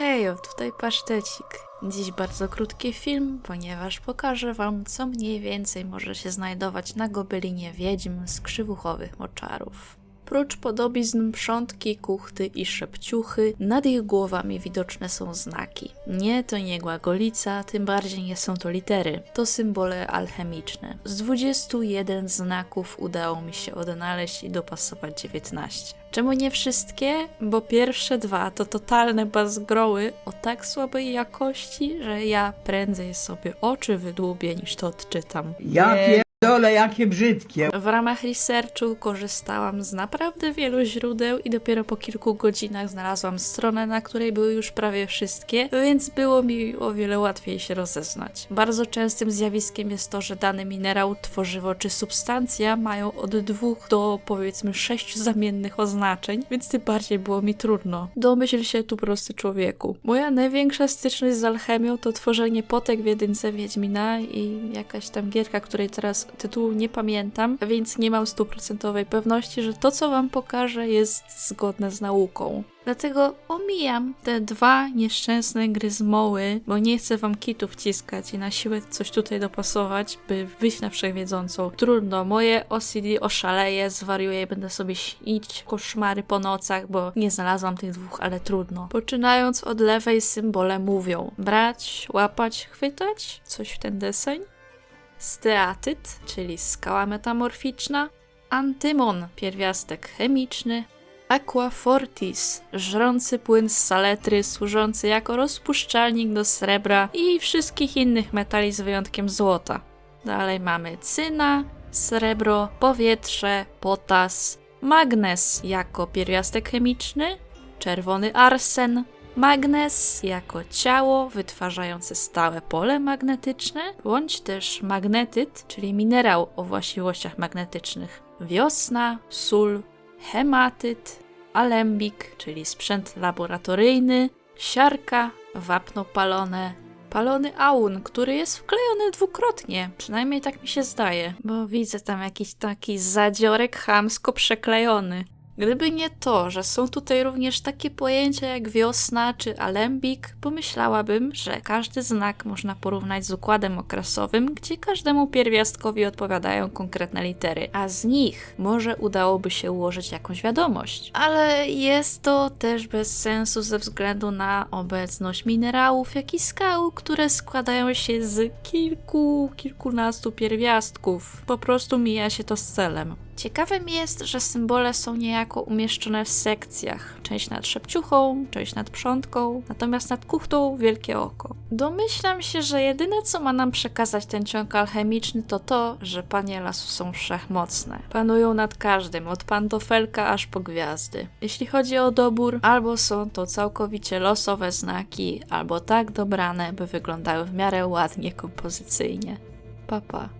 Hejo, tutaj pasztecik. Dziś bardzo krótki film, ponieważ pokażę wam, co mniej więcej może się znajdować na gobelinie wiedźm z krzywuchowych moczarów. Prócz podobizn przątki, kuchty i szepciuchy, nad ich głowami widoczne są znaki. Nie, to nie głagolica, tym bardziej nie są to litery. To symbole alchemiczne. Z 21 znaków udało mi się odnaleźć i dopasować 19. Czemu nie wszystkie? Bo pierwsze dwa to totalne bazgroły o tak słabej jakości, że ja prędzej sobie oczy wydłubię niż to odczytam. Ja pierdolę, jakie brzydkie. W ramach researchu korzystałam z naprawdę wielu źródeł i dopiero po kilku godzinach znalazłam stronę, na której były już prawie wszystkie, więc było mi o wiele łatwiej się rozeznać. Bardzo częstym zjawiskiem jest to, że dany minerał, tworzywo czy substancja mają od dwóch do powiedzmy sześciu zamiennych oznaczeń, więc tym bardziej było mi trudno. Domyśl się tu prosty człowieku. Moja największa styczność z alchemią to tworzenie potek w jedynce Wiedźmina i jakaś tam gierka, której teraz tytułu nie pamiętam, więc nie mam stuprocentowej pewności, że to, co wam pokażę, jest zgodne z nauką. Dlatego omijam te dwa nieszczęsne gry z moły, bo nie chcę wam kitów wciskać i na siłę coś tutaj dopasować, by wyjść na wszechwiedzącą. Trudno, moje OCD oszaleje, zwariuję, będę sobie śnić koszmary po nocach, bo nie znalazłam tych dwóch, ale trudno. Poczynając od lewej symbole mówią brać, łapać, chwytać, coś w ten deseń. Steatyt, czyli skała metamorficzna. Antymon, pierwiastek chemiczny. Aqua fortis, żrący płyn z saletry, służący jako rozpuszczalnik do srebra i wszystkich innych metali z wyjątkiem złota. Dalej mamy cyna, srebro, powietrze, potas, magnes jako pierwiastek chemiczny, czerwony arsen, Magnes jako ciało wytwarzające stałe pole magnetyczne, bądź też magnetyt, czyli minerał o właściwościach magnetycznych. Wiosna, sól, hematyt, alembik, czyli sprzęt laboratoryjny, siarka, wapno palone, palony aun, który jest wklejony dwukrotnie, przynajmniej tak mi się zdaje, bo widzę tam jakiś taki zadziorek chamsko przeklejony. Gdyby nie to, że są tutaj również takie pojęcia jak wiosna czy alembik, pomyślałabym, że każdy znak można porównać z układem okresowym, gdzie każdemu pierwiastkowi odpowiadają konkretne litery, a z nich może udałoby się ułożyć jakąś wiadomość. Ale jest to też bez sensu ze względu na obecność minerałów, jak i skał, które składają się z kilku, kilkunastu pierwiastków. Po prostu mija się to z celem. Ciekawym jest, że symbole są niejako umieszczone w sekcjach. Część nad szepciuchą, część nad przątką, natomiast nad kuchtą wielkie oko. Domyślam się, że jedyne co ma nam przekazać ten ciąg alchemiczny to to, że panie lasu są wszechmocne. Panują nad każdym, od pantofelka aż po gwiazdy. Jeśli chodzi o dobór, albo są to całkowicie losowe znaki, albo tak dobrane, by wyglądały w miarę ładnie kompozycyjnie. Papa. Pa.